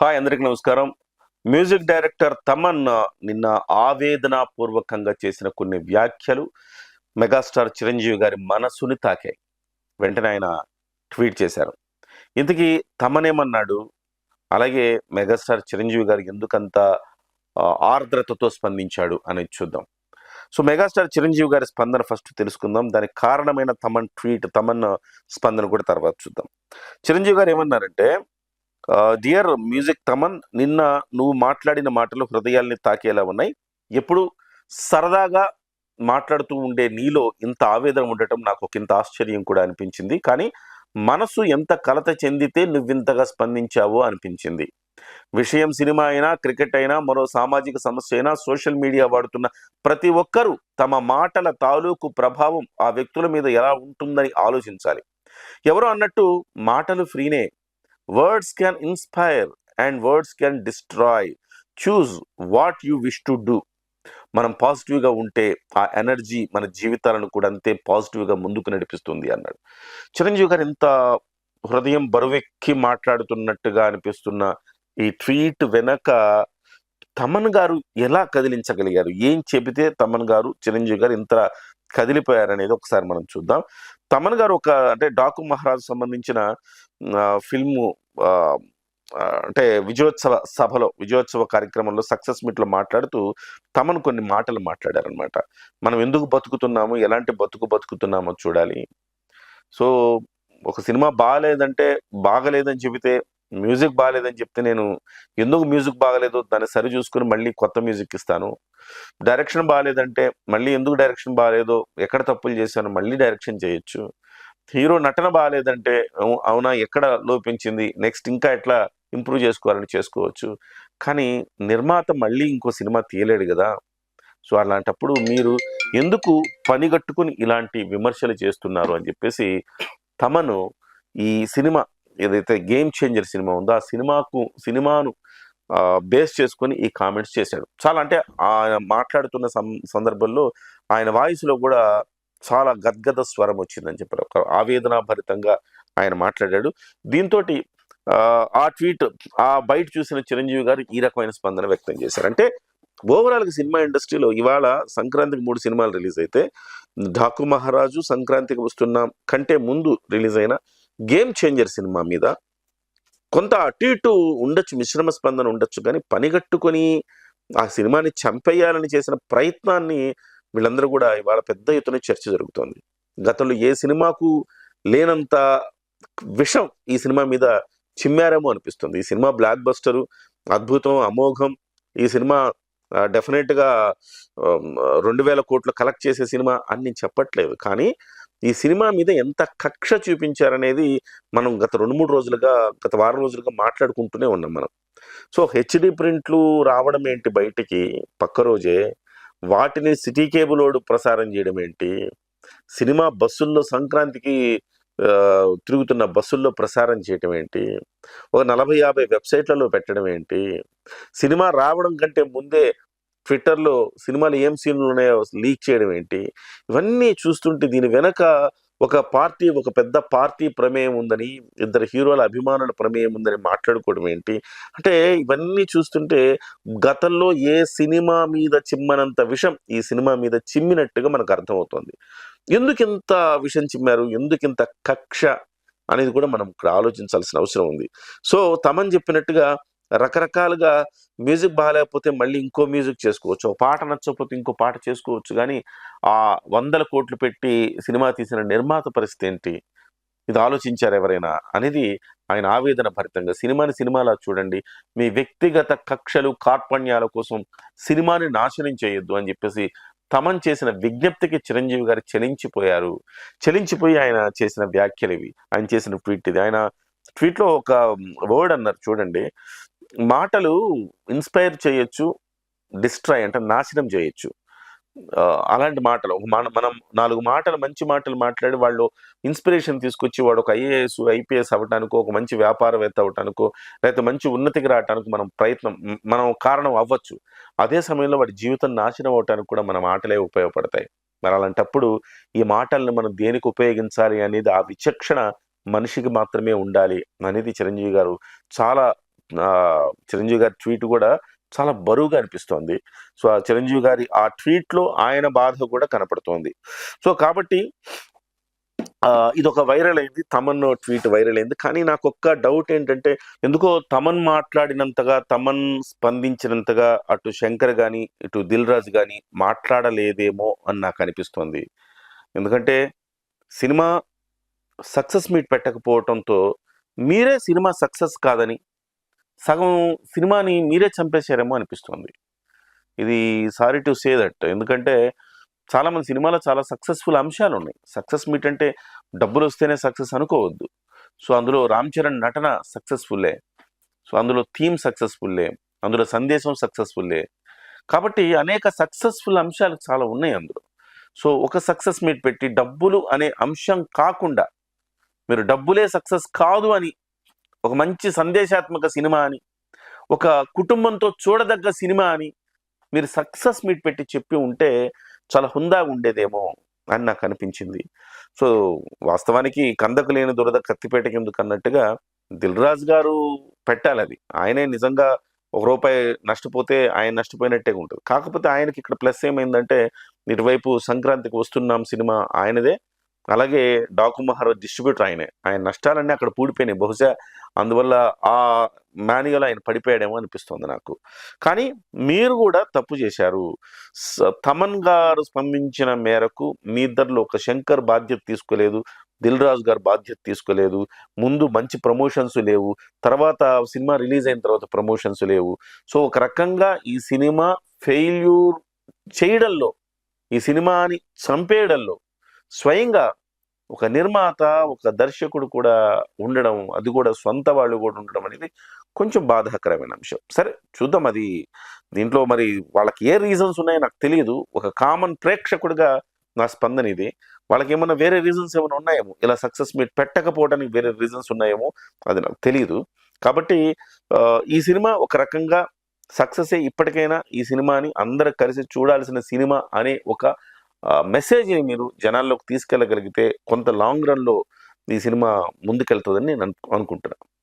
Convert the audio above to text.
Hi అందరికి నమస్కారం. Music director Thaman నిన్న ఆవేదనపూర్వకంగా చేసిన కొన్ని వ్యాఖ్యలు మెగాస్టార్ చిరంజీవి గారి మనసుని తాకాయి. వెంటనే ఆయన ట్వీట్ చేశారు. ఇంతకీ తమనేమన్నాడు? అలాగే మెగాస్టార్ చిరంజీవి గారు ఎందుకంత ఆర్ద్రతతో స్పందించాడు అనేది చూద్దాం. సో మెగాస్టార్ చిరంజీవి గారి స్పందన ఫస్ట్ తెలుసుకుందాం. దానికి కారణమైన తమన్ ట్వీట్ తమన్ స్పందన కూడా తర్వాత చూద్దాం. చిరంజీవి గారు ఏమన్నారంటే డియర్ మ్యూజిక్ తమన్ నిన్న నువ్వు మాట్లాడిన మాటలు హృదయాల్ని తాకేలా ఉన్నాయి. ఎప్పుడు సరదాగా మాట్లాడుతూ ఉండే నీలో ఇంత ఆవేదన ఉండటం నాకు ఒక ఇంత ఆశ్చర్యం కూడా అనిపించింది. కానీ మనసు ఎంత కలత చెందితే నువ్వింతగా స్పందించావో అనిపించింది. విషయం సినిమా అయినా క్రికెట్ అయినా మరో సామాజిక సమస్య అయినా సోషల్ మీడియా వాడుతున్న ప్రతి ఒక్కరూ తమ మాటల తాలూకు ప్రభావం ఆ వ్యక్తుల మీద ఎలా ఉంటుందని ఆలోచించాలి. ఎవరో అన్నట్టు మాటలు ఫ్రీనే words can inspire and words can destroy choose what you wish to do మనం పాజిటివ్గా ఉంటే ఆ ఎనర్జీ మన జీవితాలను కూడా అంతే పాజిటివ్గా ముందుకు నడిపిస్తుంది అన్నాడు. చిరంజీవి గారు ఇంత హృదయం బరువెక్కి మాట్లాడుతున్నట్టుగా అనిపిస్తున్న ఈ ట్వీట్ వెనక తమన్ గారు ఎలా కదిలించగలిగారు? ఏం చెబితే తమన్ గారు చిరంజీవి గారు ఇంత కదిలిపోయారనేది ఒకసారి మనం చూద్దాం. తమన్ గారు ఒక అంటే డాకు మహారాజ్ సంబంధించిన ఫిల్ము అంటే విజయోత్సవ సభలో విజయోత్సవ కార్యక్రమంలో సక్సెస్ మీట్లో మాట్లాడుతూ తమను కొన్ని మాటలు మాట్లాడారనమాట మనం ఎందుకు బతుకుతున్నాము? ఎలాంటి బతుకు బతుకుతున్నామో చూడాలి. సో ఒక సినిమా బాగాలేదంటే బాగలేదని చెబితే మ్యూజిక్ బాగాలేదని చెప్తే నేను ఎందుకు మ్యూజిక్ బాగలేదో? దాన్ని సరి చూసుకుని మళ్ళీ కొత్త మ్యూజిక్ ఇస్తాను. డైరెక్షన్ బాగాలేదంటే మళ్ళీ ఎందుకు డైరెక్షన్ బాగాలేదో ఎక్కడ తప్పులు చేశాను మళ్ళీ డైరెక్షన్ చేయొచ్చు. హీరో నటన బాగాలేదంటే అవునా ఎక్కడ లోపించింది? నెక్స్ట్ ఇంకా ఎట్లా ఇంప్రూవ్ చేసుకోవాలని చేసుకోవచ్చు. కానీ నిర్మాత మళ్ళీ ఇంకో సినిమా తీయలేడు కదా. సో అలాంటప్పుడు మీరు ఎందుకు పనిగట్టుకుని ఇలాంటి విమర్శలు చేస్తున్నారు అని చెప్పేసి తమను ఈ సినిమా ఏదైతే గేమ్ చేంజర్ సినిమా ఉందో ఆ సినిమాకు సినిమాను బేస్ చేసుకొని ఈ కామెంట్స్ చేశాడు. చాలా అంటే ఆయన మాట్లాడుతున్న సం- సందర్భంలో ఆయన వాయిస్లో కూడా చాలా గద్గద స్వరం వచ్చిందని చెప్పారు. ఒక ఆవేదనాభరితంగా ఆయన మాట్లాడాడు. దీంతో ఆ ట్వీట్ ఆ బయట చూసిన చిరంజీవి గారు ఈ రకమైన స్పందన వ్యక్తం చేశారు. అంటే ఓవరాల్గా సినిమా ఇండస్ట్రీలో ఇవాళ సంక్రాంతికి మూడు సినిమాలు రిలీజ్ అయితే ఢాకు మహారాజు సంక్రాంతికి వస్తున్న కంటే ముందు రిలీజ్ అయిన గేమ్ చేంజర్ సినిమా మీద కొంత అటు ఇటు ఉండొచ్చు మిశ్రమ స్పందన ఉండొచ్చు. కానీ పనిగట్టుకొని ఆ సినిమాని చంపేయాలని చేసిన ప్రయత్నాన్ని వీళ్ళందరూ కూడా ఇవాళ పెద్ద ఎత్తున చర్చ జరుగుతోంది. గతంలో ఏ సినిమాకు లేనంత విషం ఈ సినిమా మీద చిమ్మారేమో అనిపిస్తుంది. ఈ సినిమా బ్లాక్ బస్టరు అద్భుతం అమోఘం ఈ సినిమా డెఫినెట్గా రెండు వేల కోట్లు కలెక్ట్ చేసే సినిమా అని నేను చెప్పట్లేదు. కానీ ఈ సినిమా మీద ఎంత కక్ష చూపించారనేది మనం గత రెండు మూడు రోజులుగా గత వారం రోజులుగా మాట్లాడుకుంటూనే ఉన్నాం మనం. సో హెచ్డి ప్రింట్లు రావడం ఏంటి బయటికి పక్క రోజే? వాటిని సిటీ కేబుల్ ఓడు ప్రసారం చేయడం ఏంటి? సినిమా బస్సుల్లో సంక్రాంతికి తిరుగుతున్న బస్సుల్లో ప్రసారం చేయటం ఏంటి? ఒక నలభై యాభై వెబ్సైట్లలో పెట్టడం ఏంటి? సినిమా రావడం కంటే ముందే ట్విట్టర్లో సినిమాలు ఏం సీన్లు ఉన్నాయో లీక్ చేయడం ఏంటి? ఇవన్నీ చూస్తుంటే దీని వెనక ఒక పార్టీ ఒక పెద్ద పార్టీ ప్రమేయం ఉందని ఇద్దరు హీరోల అభిమానుల ప్రమేయం ఉందని మాట్లాడుకోవడం ఏంటి? అంటే ఇవన్నీ చూస్తుంటే గతంలో ఏ సినిమా మీద చిమ్మనంత విషం ఈ సినిమా మీద చిమ్మినట్టుగా మనకు అర్థమవుతుంది. ఎందుకు ఇంత విషం చిమ్మారు? ఎందుకింత కక్ష? అనేది కూడా మనం ఇక్కడ ఆలోచించాల్సిన అవసరం ఉంది. సో తమన్ చెప్పినట్టుగా రకరకాలుగా మ్యూజిక్ బాగాలేకపోతే మళ్ళీ ఇంకో మ్యూజిక్ చేసుకోవచ్చు. ఒక పాట నచ్చకపోతే ఇంకో పాట చేసుకోవచ్చు. కానీ ఆ వందల కోట్లు పెట్టి సినిమా తీసిన నిర్మాత పరిస్థితి ఏంటి? ఇది ఆలోచించారు ఎవరైనా? అనేది ఆయన ఆవేదన భరితంగా సినిమాని సినిమాలా చూడండి. మీ వ్యక్తిగత కక్షలు కార్పణ్యాల కోసం సినిమాని నాశనం చేయొద్దు అని చెప్పేసి తమన్ చేసిన విజ్ఞప్తికి చిరంజీవి గారు చలించిపోయారు. చలించిపోయి ఆయన చేసిన వ్యాఖ్యలు ఇవి. ఆయన చేసిన ట్వీట్ ఇది. ఆయన ట్వీట్లో ఒక వర్డ్ అన్నారు చూడండి. మాటలు ఇన్స్పైర్ చేయొచ్చు డిస్ట్రాయ్ అంటే నాశనం చేయొచ్చు. అలాంటి మాటలు మన మనం నాలుగు మాటలు మంచి మాటలు మాట్లాడి వాళ్ళు ఇన్స్పిరేషన్ తీసుకొచ్చి వాడు ఒక ఐఏఎస్ ఐపీఎస్ అవ్వటానికో ఒక మంచి వ్యాపారవేత్త అవ్వటానికో లేకపోతే మంచి ఉన్నతికి రావటానికి మనం ప్రయత్నం మనం కారణం అవ్వచ్చు. అదే సమయంలో వాడి జీవితం నాశనం అవటానికి కూడా మన మాటలే ఉపయోగపడతాయి. మరి అలాంటప్పుడు ఈ మాటల్ని మనం దేనికి ఉపయోగించాలి అనేది ఆ విచక్షణ మనిషికి మాత్రమే ఉండాలి అనేది చిరంజీవి గారు చాలా చిరంజీవి గారి ట్వీట్ కూడా చాలా బరువుగా అనిపిస్తోంది. సో ఆ చిరంజీవి గారి ఆ ట్వీట్లో ఆయన బాధ కూడా కనపడుతోంది. సో కాబట్టి ఇది ఒక వైరల్ అయింది. తమన్ ట్వీట్ వైరల్ అయింది. కానీ నాకు ఒక్క డౌట్ ఏంటంటే ఎందుకో తమన్ మాట్లాడినంతగా తమన్ స్పందించినంతగా అటు శంకర్ కానీ ఇటు దిల్ రాజు కానీ మాట్లాడలేదేమో అని నాకు అనిపిస్తోంది. ఎందుకంటే సినిమా సక్సెస్ మీట్ పెట్టకపోవటంతో మీరే సినిమా సక్సెస్ కాదని సగం సినిమాని మీరే చంపేశారేమో అనిపిస్తుంది. ఇది సారీ టు సే దట్. ఎందుకంటే చాలామంది సినిమాలో చాలా సక్సెస్ఫుల్ అంశాలు ఉన్నాయి. సక్సెస్ మీట్ అంటే డబ్బులు వస్తేనే సక్సెస్ అనుకోవద్దు. సో అందులో రామ్ చరణ్ నటన సక్సెస్ఫుల్లే. సో అందులో థీమ్ సక్సెస్ఫుల్లే. అందులో సందేశం సక్సెస్ఫుల్లే. కాబట్టి అనేక సక్సెస్ఫుల్ అంశాలు చాలా ఉన్నాయి అందులో. సో ఒక సక్సెస్ మీట్ పెట్టి డబ్బులు అనే అంశం కాకుండా మీరు డబ్బులే సక్సెస్ కాదు అని ఒక మంచి సందేశాత్మక సినిమా అని ఒక కుటుంబంతో చూడదగ్గ సినిమా అని మీరు సక్సెస్ మీట్ పెట్టి చెప్పి ఉంటే చాలా హుందా ఉండేదేమో అని నాకు అనిపించింది. సో వాస్తవానికి కందకు లేని దురద కత్తిపేట ఎందుకు అన్నట్టుగా దిల్రాజ్ గారు పెట్టాలి అది. ఆయనే నిజంగా ఒక రూపాయి నష్టపోతే ఆయన నష్టపోయినట్టే ఉంటుంది. కాకపోతే ఆయనకి ఇక్కడ ప్లస్ ఏమైందంటే ఇటువైపు సంక్రాంతికి వస్తున్నాం సినిమా ఆయనదే అలాగే డాకు మహారాజ్ డిస్ట్రిబ్యూటర్ ఆయనే. ఆయన నష్టాలన్నీ అక్కడ పూడిపోయినాయి. బహుశా అందువల్ల ఆ మాన్యువల్ ఆయన పడిపోయాడేమో అనిపిస్తుంది నాకు. కానీ మీరు కూడా తప్పు చేశారు. తమన్ గారు స్పందించిన మేరకు మీ ఇద్దరిలో ఒక శంకర్ బాధ్యత తీసుకోలేదు దిల్ రాజు గారు బాధ్యత తీసుకోలేదు ముందు మంచి ప్రమోషన్స్ లేవు తర్వాత సినిమా రిలీజ్ అయిన తర్వాత ప్రమోషన్స్ లేవు. సో ఒక రకంగా ఈ సినిమా ఫెయిల్యూర్ చేయడంలో ఈ సినిమాని చంపేయడంలో స్వయంగా ఒక నిర్మాత ఒక దర్శకుడు కూడా ఉండడం అది కూడా సొంత వాళ్ళు కూడా ఉండడం అనేది కొంచెం బాధాకరమైన అంశం. సరే చూద్దాం అది దీంట్లో మరి వాళ్ళకి ఏ రీజన్స్ ఉన్నాయో నాకు తెలియదు. ఒక కామన్ ప్రేక్షకుడిగా నా స్పందన ఇది. వాళ్ళకి ఏమైనా వేరే రీజన్స్ ఏమైనా ఉన్నాయేమో? ఇలా సక్సెస్ మీరు పెట్టకపోవడానికి వేరే రీజన్స్ ఉన్నాయేమో? అది నాకు తెలియదు. కాబట్టి ఈ సినిమా ఒక రకంగా సక్సెస్ ఇప్పటికైనా ఈ సినిమాని అందరూ కలిసి చూడాల్సిన సినిమా అనే ఒక మెసేజ్ని మీరు జనాల్లోకి తీసుకెళ్ళగలిగితే కొంత లాంగ్ రన్లో ఈ సినిమా ముందుకెళ్తుందని నేను అనుకుంటున్నాను